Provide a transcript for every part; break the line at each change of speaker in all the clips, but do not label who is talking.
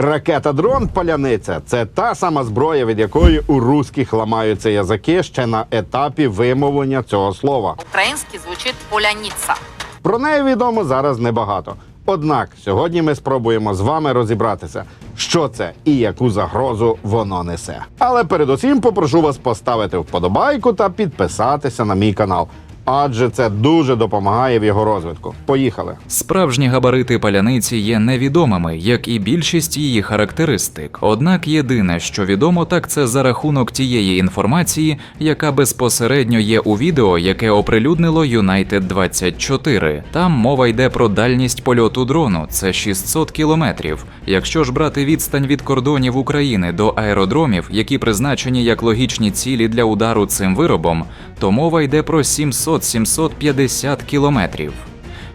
Ракета дрон паляниця це та сама зброя, від якої у русських ламаються язики ще на етапі вимовлення цього слова.
Український звучить поляніца.
Про неї відомо зараз небагато. Однак сьогодні ми спробуємо з вами розібратися, що це і яку загрозу воно несе. Але передусім попрошу вас поставити вподобайку та підписатися на мій канал, адже це дуже допомагає в його розвитку. Поїхали!
Справжні габарити паляниці є невідомими, як і більшість її характеристик. Однак єдине, що відомо, так це за рахунок тієї інформації, яка безпосередньо є у відео, яке оприлюднило United 24. Там мова йде про дальність польоту дрону це 600 кілометрів. Якщо ж брати відстань від кордонів України до аеродромів, які призначені як логічні цілі для удару цим виробом, то мова йде про 700-750 кілометрів.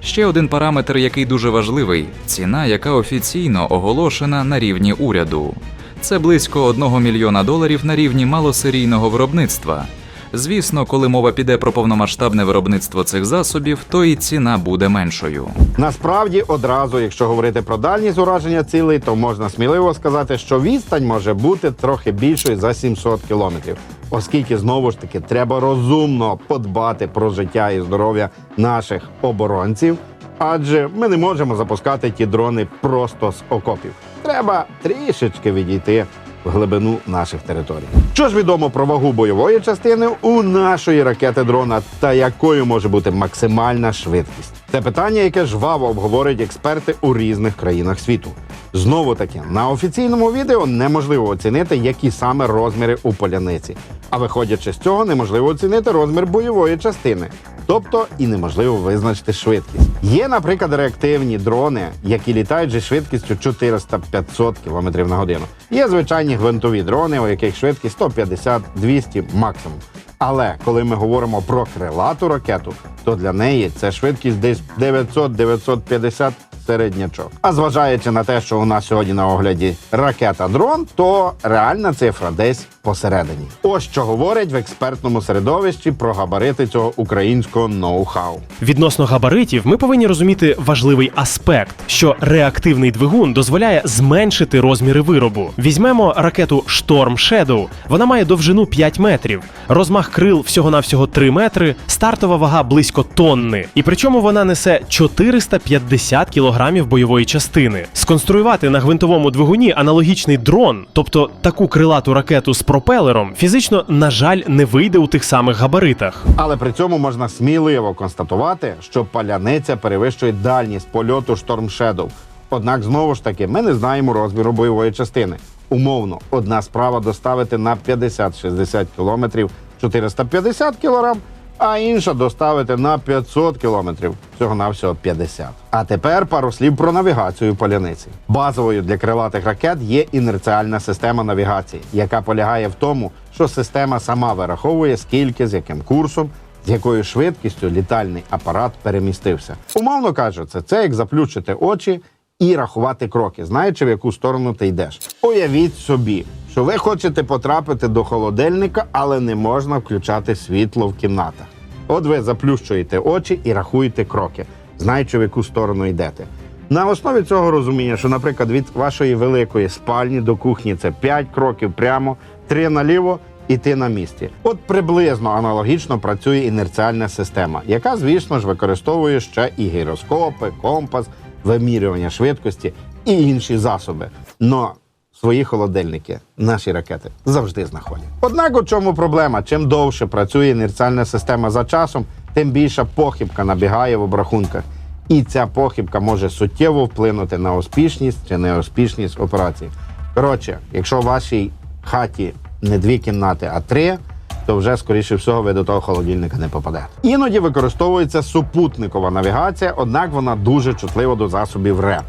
Ще один параметр, який дуже важливий ціна, яка офіційно оголошена на рівні уряду. Це близько 1 мільйона доларів на рівні малосерійного виробництва. Звісно, коли мова піде про повномасштабне виробництво цих засобів, то і ціна буде меншою.
Насправді, одразу, якщо говорити про дальність ураження цілей, то можна сміливо сказати, що відстань може бути трохи більшою за 700 кілометрів, оскільки знову ж таки треба розумно подбати про життя і здоров'я наших оборонців. Адже ми не можемо запускати ті дрони просто з окопів. Треба трішечки відійти в глибину наших територій. Що ж відомо про вагу бойової частини у нашої ракети дрона та якою може бути максимальна швидкість? Це питання, яке жваво обговорюють експерти у різних країнах світу. Знову таки, на офіційному відео неможливо оцінити, які саме розміри у поляниці. А виходячи з цього, неможливо оцінити розмір бойової частини. Тобто і неможливо визначити швидкість. Є, наприклад, реактивні дрони, які літають зі швидкістю 400-500 км на годину. Є звичайні гвинтові дрони, у яких швидкість 150-200 максимум. Але коли ми говоримо про крилату ракету, то для неї це швидкість десь 900-950 середнячок. А зважаючи на те, що у нас сьогодні на огляді ракета дрон, то реальна цифра десь посередині. Ось що говорять в експертному середовищі про габарити цього українського ноу-хау.
Відносно габаритів, ми повинні розуміти важливий аспект, що реактивний двигун дозволяє зменшити розміри виробу. Візьмемо ракету Storm Shadow. Вона має довжину 5 метрів, розмах крил всього-навсього 3 метри, стартова вага близько тонни. І причому вона несе 450 кілограмів бойової частини. Сконструювати на гвинтовому двигуні аналогічний дрон, тобто таку крилату ракету з пропелером, фізично, на жаль, не вийде у тих самих габаритах.
Але при цьому можна сміливо констатувати, що паляниця перевищує дальність польоту Shadow. Однак знову ж таки ми не знаємо розміру бойової частини. Умовно, одна справа доставити на 50-60 кілометрів 450 кілограм, а інша доставити на 500 кілометрів всього навсього 50. А тепер пару слів про навігацію паляниці. Базовою для крилатих ракет є інерціальна система навігації, яка полягає в тому, що система сама вираховує скільки з яким курсом з якою швидкістю літальний апарат перемістився. Умовно кажучи, це як заплющити очі і рахувати кроки, знаючи, в яку сторону ти йдеш. Уявіть собі, що ви хочете потрапити до холодильника, але не можна включати світло в кімнатах. От ви заплющуєте очі і рахуєте кроки, знаючи, в яку сторону йдете. На основі цього розуміння, що, наприклад, від вашої великої спальні до кухні це 5 кроків прямо, 3 наліво і ти на місці. От приблизно аналогічно працює інерціальна система, яка, звісно ж, використовує ще і гіроскопи, компас, вимірювання швидкості і інші засоби. Но свої холодильники наші ракети завжди знаходять. Однак у чому проблема? Чим довше працює інерціальна система за часом, тим більша похибка набігає в обрахунках. І ця похибка може суттєво вплинути на успішність чи неуспішність операції. Коротше, якщо в вашій хаті не дві кімнати, а три, то вже скоріше всього ви до того холодильника не попадете. Іноді використовується супутникова навігація, однак вона дуже чутлива до засобів РЕП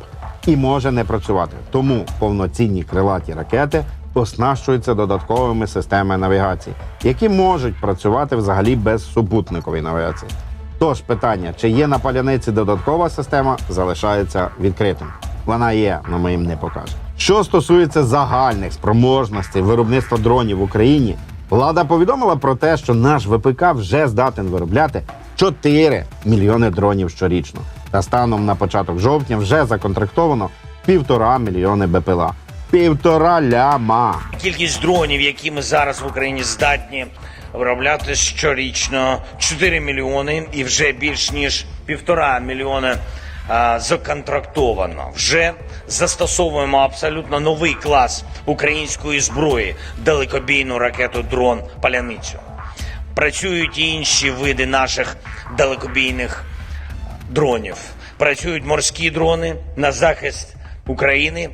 і може не працювати. Тому повноцінні крилаті ракети оснащуються додатковими системами навігації, які можуть працювати взагалі без супутникової навігації. Тож питання, чи є на паляниці додаткова система, залишається відкритим. Вона є, але ми їм не покажемо. Що стосується загальних спроможностей виробництва дронів в Україні, влада повідомила про те, що наш ВПК вже здатен виробляти 4 мільйони дронів щорічно. Та станом на початок жовтня вже законтрактовано півтора мільйони БПЛА. Півтора ляма.
Кількість дронів, які ми зараз в Україні здатні виробляти щорічно 4 мільйони і вже більш ніж півтора мільйони а, законтрактовано. Вже застосовуємо абсолютно новий клас української зброї далекобійну ракету дрон Паляницю. Працюють і інші види наших далекобійних дронів. Працюють морські дрони на захист України.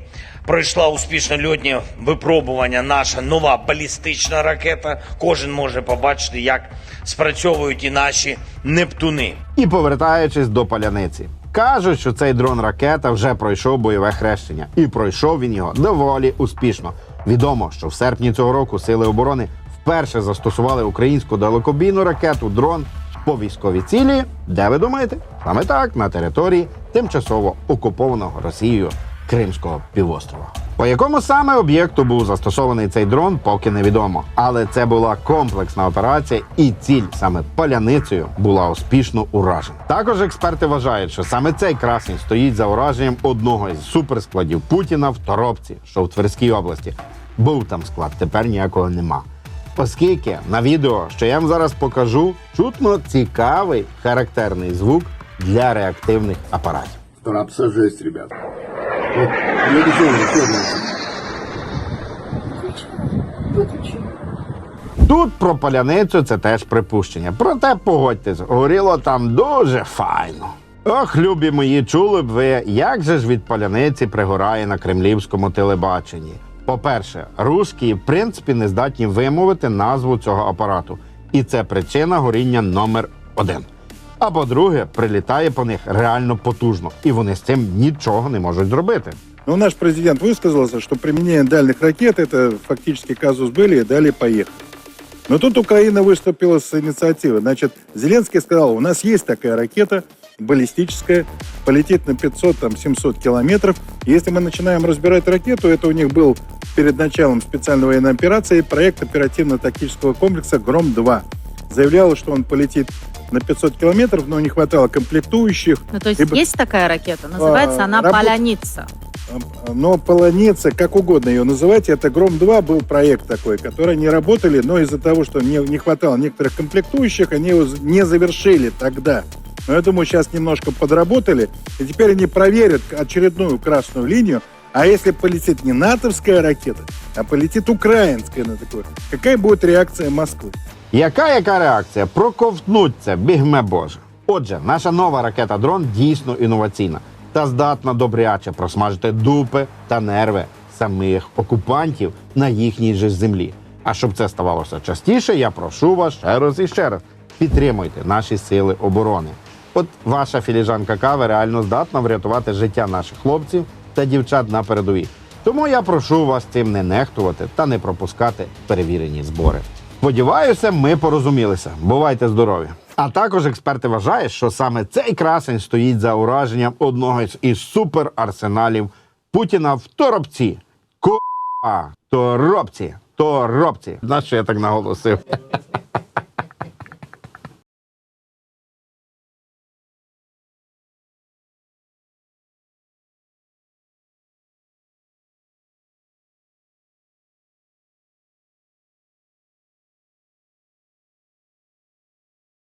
Пройшла успішно льотні випробування наша нова балістична ракета. Кожен може побачити, як спрацьовують і наші нептуни.
І повертаючись до паляниці. Кажуть, що цей дрон ракета вже пройшов бойове хрещення, і пройшов він його доволі успішно. Відомо, що в серпні цього року сили оборони вперше застосували українську далекобійну ракету дрон по військовій цілі. Де ви думаєте? Саме так на території тимчасово окупованого Росією Кримського півострова. По якому саме об'єкту був застосований цей дрон, поки невідомо. Але це була комплексна операція, і ціль саме паляницею була успішно уражена. Також експерти вважають, що саме цей красень стоїть за ураженням одного із суперскладів Путіна в Торопці, що в Тверській області. Був там склад, тепер ніякого нема. Оскільки на відео, що я вам зараз покажу, чутно цікавий характерний звук для реактивних апаратів.
Стараться жесть, ребят. Вот, я не знаю, что
Тут про паляницю це теж припущення. Проте погодьтесь, горіло там дуже файно. Ох, любі мої, чули б ви, як же ж від паляниці пригорає на кремлівському телебаченні. По-перше, русські в принципі не здатні вимовити назву цього апарату, і це причина горіння номер один. А по-друге, прилітає по них реально потужно, і вони з цим нічого не можуть зробити.
Но наш президент высказался, что применение дальних ракет это фактически казус были и далее поехали. Но тут Украина выступила с инициативой. Значит, Зеленский сказал, у нас есть такая ракета баллистическая, полетит на 500-700 километров. Если мы начинаем разбирать ракету, это у них был перед началом специальной военной операции проект оперативно-тактического комплекса «Гром-2». Заявлялось, что он полетит на 500 километров, но не хватало комплектующих.
Ну, то есть
Либо-
есть такая ракета, называется
А,
она
работ-
Поляница.
Но полоница, как угодно ее называть, это Гром-2 был проект такой, который не работали, но из-за того, что не, не хватало некоторых комплектующих, они его не завершили тогда. Но я думаю, сейчас немножко подработали, и теперь они проверят очередную красную линию. А если полетит не натовская ракета, а полетит украинская на такое, какая будет реакция Москвы?
Яка яка реакція? Проковтнуться, бігме Боже. Отже, наша нова ракета дрон дійсно інноваційна та здатна добряче просмажити дупи та нерви самих окупантів на їхній же землі. А щоб це ставалося частіше, я прошу вас ще раз і ще раз підтримуйте наші сили оборони. От ваша філіжанка кави реально здатна врятувати життя наших хлопців та дівчат на передовій. Тому я прошу вас цим не нехтувати та не пропускати перевірені збори. Сподіваюся, ми порозумілися. Бувайте здорові. А також експерти вважають, що саме цей красень стоїть за ураженням одного із- суперарсеналів Путіна в Торопці. Ко Торопці. Торопці. Знаєш, що я так наголосив?